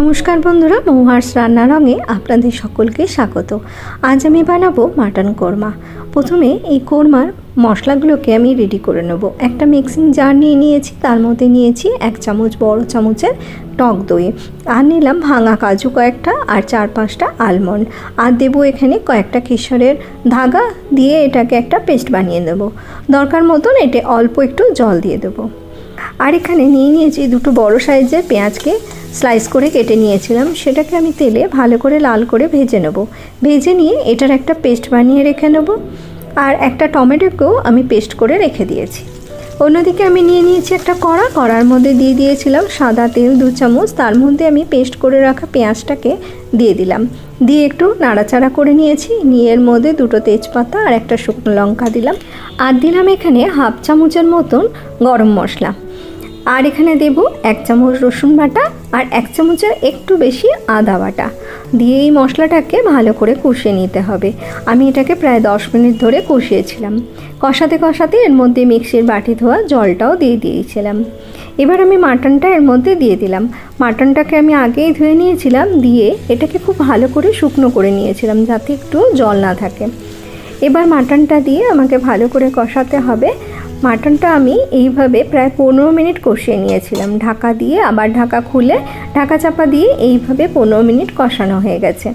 নমস্কার বন্ধুরা, মৌহার্স রান্না রঙে আপনাদের সকলকে স্বাগত। আজ আমি বানাবো মাটন কোরমা। প্রথমে এই কোরমার মশলাগুলোকে আমি রেডি করে নেব। একটা মিক্সিং জার নিয়ে নিয়েছি, তার মধ্যে নিয়েছি এক চামচ বড় চামচের টক দই। আর নিলাম ভাঙা কাজু কয়েকটা আর চার পাঁচটা আলমন্ড আর দেবো এখানে কয়েকটা কেশরের ধাগা দিয়ে এটাকে একটা পেস্ট বানিয়ে নেব। দরকার মতন এতে অল্প একটু জল দিয়ে দেবো। আর এখানে নিয়ে নিয়েছি দুটো বড় সাইজের পেঁয়াজকে। স্লাইস করে কেটে নিয়েছিলাম। সেটাকে আমি তেলে ভালো করে লাল করে ভেজে নেব। ভেজে নিয়ে এটার একটা পেস্ট বানিয়ে রেখে নেব। আর একটা টমেটোকেও আমি পেস্ট করে রেখে দিয়েছি। অন্যদিকে আমি নিয়ে নিয়েছি একটা কড়া। কড়ার মধ্যে দিয়ে দিয়েছিলাম সাদা তেল দু চামচ। তার মধ্যে আমি পেস্ট করে রাখা পেঁয়াজটাকে দিয়ে দিলাম। দিয়ে একটু নাড়াচাড়া করে নিয়েছি। নিয়ে এর মধ্যে দুটো তেজপাতা আর একটা শুকনো লঙ্কা দিলাম। আর দিলাম এখানে হাফ চামচের মতন গরম মশলা। আর এখানে দেব এক চামচ রসুন বাটা আর এক চামচের একটু বেশি আদা বাটা। দিয়ে এই মশলাটাকে ভালো করে কষিয়ে নিতে হবে। আমি এটাকে প্রায় দশ মিনিট ধরে কষিয়েছিলাম। কষাতে কষাতে এর মধ্যে মিক্সির বাটি ধোয়া জলটাও দিয়ে দিয়েছিলাম। এবার আমি মাটনটা এর মধ্যে দিয়ে দিলাম। মাটনটাকে আমি আগেই ধুয়ে নিয়েছিলাম, দিয়ে এটাকে খুব ভালো করে শুকনো করে নিয়েছিলাম যাতে একটু জল না থাকে। এবার মাটনটা দিয়ে আমাকে ভালো করে কষাতে হবে। মাটনটা আমি এইভাবে প্রায় পনেরো মিনিট কষিয়ে নিয়েছিলাম। ঢাকা দিয়ে, আবার ঢাকা খুলে, ঢাকা চাপা দিয়ে এইভাবে পনেরো মিনিট কষানো হয়ে গেছে।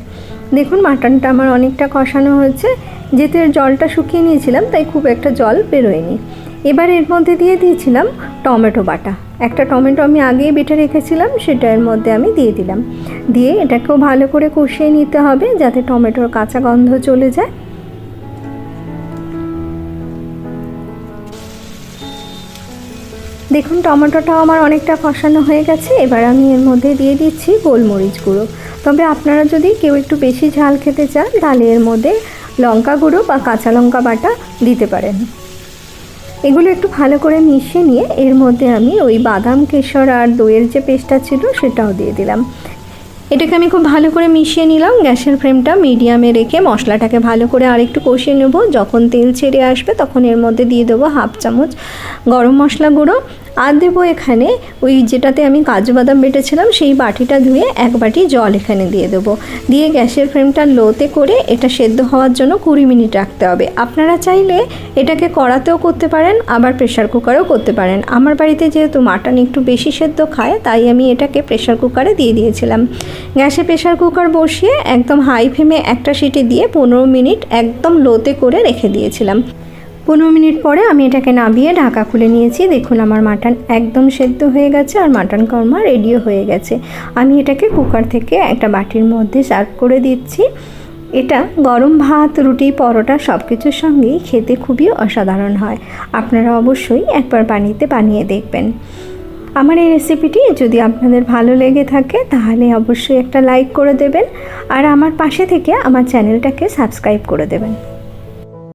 দেখুন, মাটনটা আমার অনেকটা কষানো হয়েছে। যেতে জলটা শুকিয়ে নিয়েছিলাম, তাই খুব একটা জল বেরোয়নি। এবার এর মধ্যে দিয়ে দিয়েছিলাম টমেটো বাটা। একটা টমেটো আমি আগেই বেটে রেখেছিলাম, সেটা এর মধ্যে আমি দিয়ে দিলাম। দিয়ে এটাকেও ভালো করে কষিয়ে নিতে হবে, যাতে টমেটোর কাঁচা গন্ধ চলে যায়। দেখুন, টমেটোটাও আমার অনেকটা কষানো হয়ে গেছে। এবার আমি এর মধ্যে দিয়ে দিচ্ছি গোলমরিচ গুঁড়ো। তবে আপনারা যদি কেউ একটু বেশি ঝাল খেতে চান, তাহলে এর মধ্যে লঙ্কা গুঁড়ো বা কাঁচা লঙ্কা বাটা দিতে পারেন। এগুলো একটু ভালো করে মিশিয়ে নিয়ে এর মধ্যে আমি ওই বাদাম, কেশর আর দইয়ের যে পেস্টটা ছিল, সেটাও দিয়ে দিলাম। এটাকে আমি খুব ভালো করে মিশিয়ে নিলাম। গ্যাসের ফ্লেমটা মিডিয়ামে রেখে মশলাটাকে ভালো করে আরেকটু কষিয়ে নেব। যখন তেল ছেড়ে আসবে, তখন এর মধ্যে দিয়ে দেবো হাফ চামচ গরম মশলা গুঁড়ো আর দেবো এখানে ওই যেটাতে আমি কাজু বাদাম বেটেছিলাম, সেই বাটিটা ধুয়ে এক বাটি জল এখানে দিয়ে দেবো। দিয়ে গ্যাসের ফ্লেমটা লোতে করে এটা সেদ্ধ হওয়ার জন্য কুড়ি মিনিট রাখতে হবে। আপনারা চাইলে এটাকে কড়াতেও করতে পারেন, আবার প্রেশার কুকারেও করতে পারেন। আমার বাড়িতে যেহেতু মাটন একটু বেশি সেদ্ধ খায়, তাই আমি এটাকে প্রেশার কুকারে দিয়ে দিয়েছিলাম। গ্যাসে প্রেশার কুকার বসিয়ে একদম হাই ফ্লেমে একটা সিটি দিয়ে পনেরো মিনিট একদম লোতে করে রেখে দিয়েছিলাম। পনেরো মিনিট পরে আমি এটাকে নামিয়ে ঢাকা খুলে নিয়েছি। দেখুন, আমার মাটন একদম সেদ্ধ হয়ে গেছে আর মাটন কর্মা রেডিও হয়ে গেছে। আমি এটাকে কুকার থেকে একটা বাটির মধ্যে সার্ভ করে দিচ্ছি। এটা গরম ভাত, রুটি, পরোটা সব কিছুর সঙ্গেই খেতে খুবই অসাধারণ হয়। আপনারা অবশ্যই একবার বানিয়ে বানিয়ে দেখবেন। আমার এই রেসিপিটি যদি আপনাদের ভালো লেগে থাকে, তাহলে অবশ্যই একটা লাইক করে দেবেন। আর আমার পাশে থেকে আমার চ্যানেলটাকে সাবস্ক্রাইব করে দেবেন।